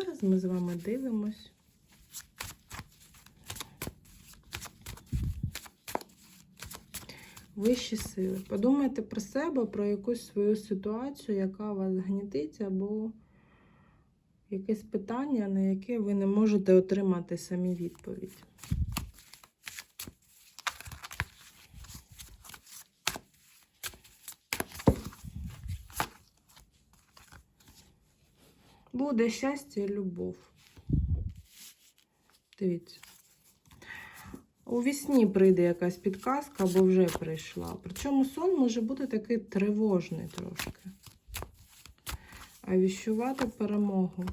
зараз ми з вами дивимось. Вищі сили. Подумайте про себе, про якусь свою ситуацію, яка вас гнітить, або якесь питання, на яке ви не можете отримати самі відповідь. Буде щастя і любов. Дивіться. У вісні прийде якась підказка або вже прийшла. Причому сон може бути такий тривожний трошки. А віщувати перемогу.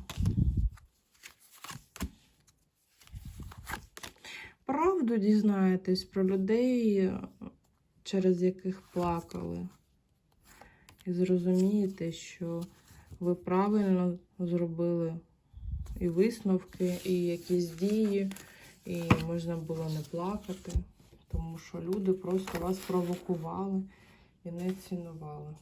Правду дізнаєтесь про людей, через яких плакали. І зрозумієте, що ви правильно зробили і висновки, і якісь дії, і можна було не плакати, тому що люди просто вас провокували і не цінували.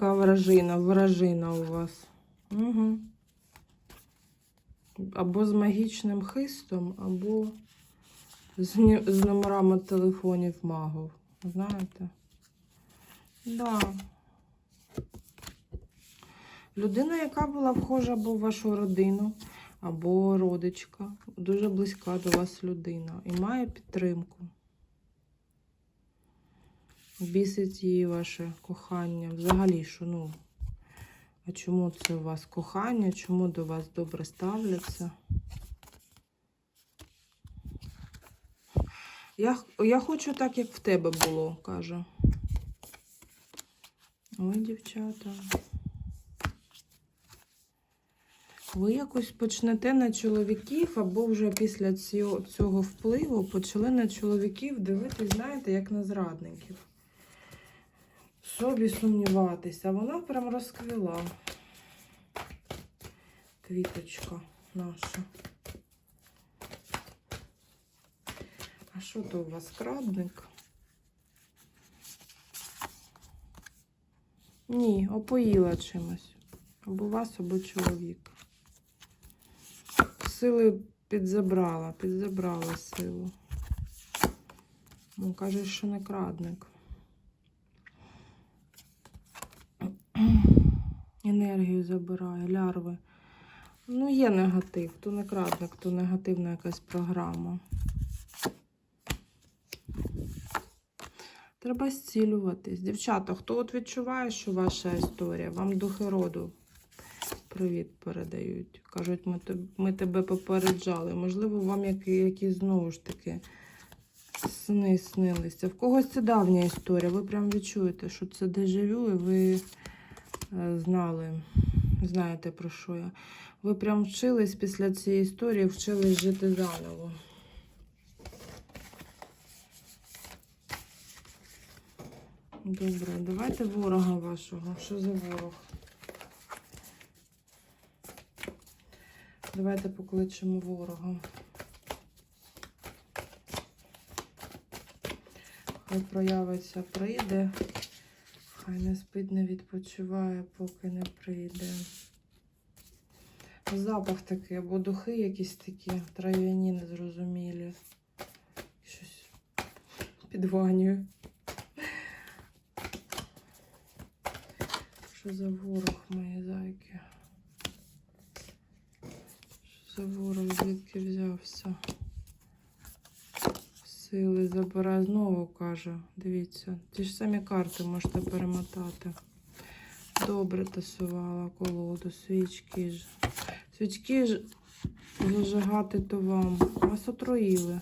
М, Яка вражина, вражина у вас. Угу. Або з магічним хистом, або з, з номерами телефонів магов. Знаєте? Да. Людина, яка була вхожа або в вашу родину, або родичка, дуже близька до вас людина і має підтримку. Бісить її ваше кохання. Взагалі, що ну. А чому це у вас кохання? Чому до вас добре ставляться? Я, я хочу так, як в тебе було, каже. Ой, дівчата. Ви якось почнете на чоловіків, або вже після цього, впливу почали на чоловіків дивитись, знаєте, як на зрадників собі сумніватися. Вона прям розквіла. Квіточка наша. А що то у вас крадник? Ні, опоїла чимось. Або вас, або чоловік. Сили підзабрала, підзабрала силу. Ну, каже, що не крадник. Енергію забирає, лярви. Ну, є негатив, то не крадник, то негативна якась програма. Треба зцілюватись. Дівчата, хто от відчуває, що ваша історія, вам духи роду привіт передають. Кажуть, ми, ми тебе попереджали. Можливо, вам які, які знову ж таки сни снилися. В когось це давня історія. Ви прям відчуєте, що це дежавю, і ви знали, знаєте про що я. Ви прям вчились після цієї історії, вчились жити заново. Добре, давайте ворога вашого. Що за ворог? Давайте покличемо ворога. Хай проявиться, прийде. Хай не спить, не відпочиває, поки не прийде. Запах такий, або духи якісь такі, трав'яні, незрозумілі. Щось підванює. Що за ворог мої зайки? Що за ворог звідки взявся? Сили забирає знову, каже. Дивіться, ті ж самі карти можете перемотати. Добре тасувала колоду, свічки ж. Свічки ж зажигати то вам. Вас отруїли.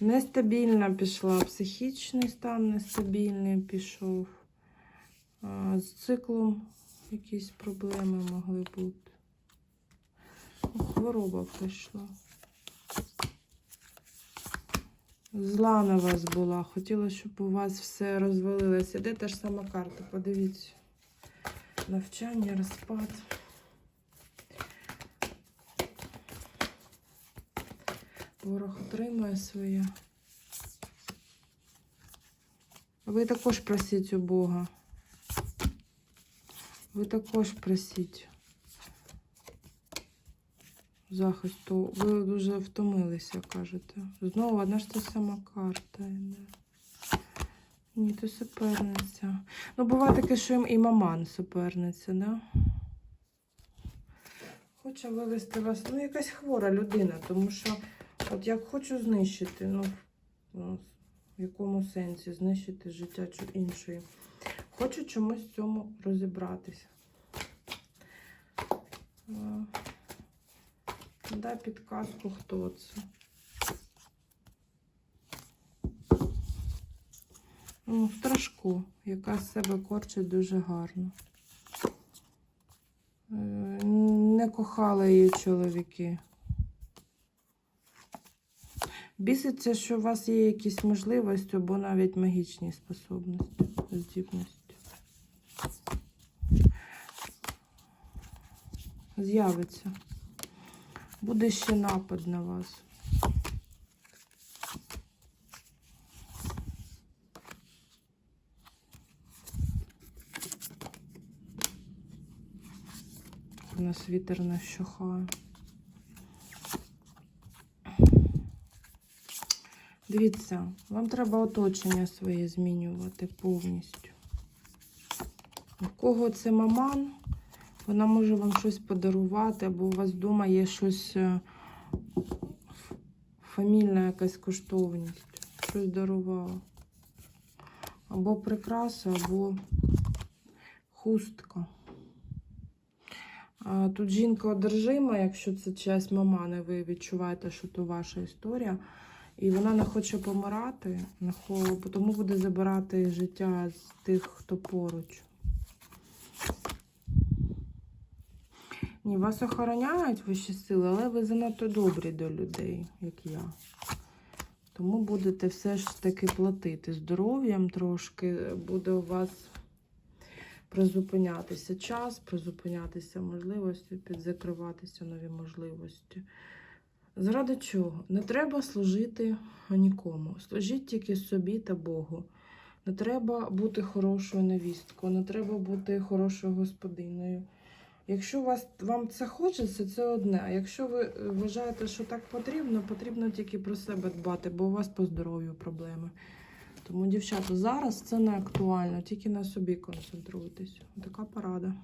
Нестабільна пішла, психічний стан нестабільний пішов. З циклом якісь проблеми могли бути. хвороба прийшла. Зла на вас була. Хотіла, щоб у вас все розвалилося. Де та ж сама карта? Подивіться. Навчання, розпад. Ворог отримує своє. Ви також просіть у Бога. Ви також просіть захисту. Ви дуже втомилися, кажете. Знову одна ж та сама карта йде. Ні, то суперниця. Ну, буває таке, що і маман суперниця, да? Хоче вивести вас. Ну, якась хвора людина, тому що от як хочу знищити, ну, ну, в якому сенсі знищити життя іншої. Хочу чомусь в цьому розібратися. Дай підказку, хто це. Ну, страшку, яка з себе корчить дуже гарно. Е, Не кохали її чоловіки. Біситься, що у вас є якісь можливості або навіть магічні способності, здібності. З'явиться. Буде ще напад на вас. У нас вітер не щухає. Дивіться, вам треба оточення своє змінювати повністю. У кого це маман, вона може вам щось подарувати, або у вас вдома є щось е, фамільна якась коштовність, щось дарувала. Або прикраса, або хустка. Тут жінка одержима, якщо це чиясь мамани, ви відчуваєте, що то ваша історія. І вона не хоче помирати, тому буде забирати життя з тих, хто поруч. Ні, вас охороняють вищі сили, але ви занадто добрі до людей, як я. Тому будете все ж таки платити здоров'ям трошки, буде у вас призупинятися час, призупинятися можливості, підзакриватися нові можливості. Заради чого? Не треба служити нікому. Служіть тільки собі та Богу. Не треба бути хорошою невісткою, не треба бути хорошою господиною. Якщо вас, вам це хочеться, це одне. А якщо ви е, вважаєте, що так потрібно, потрібно тільки про себе дбати, бо у вас по здоров'ю проблеми. Тому, дівчата, зараз це не актуально, тільки на собі концентруйтесь. Така порада.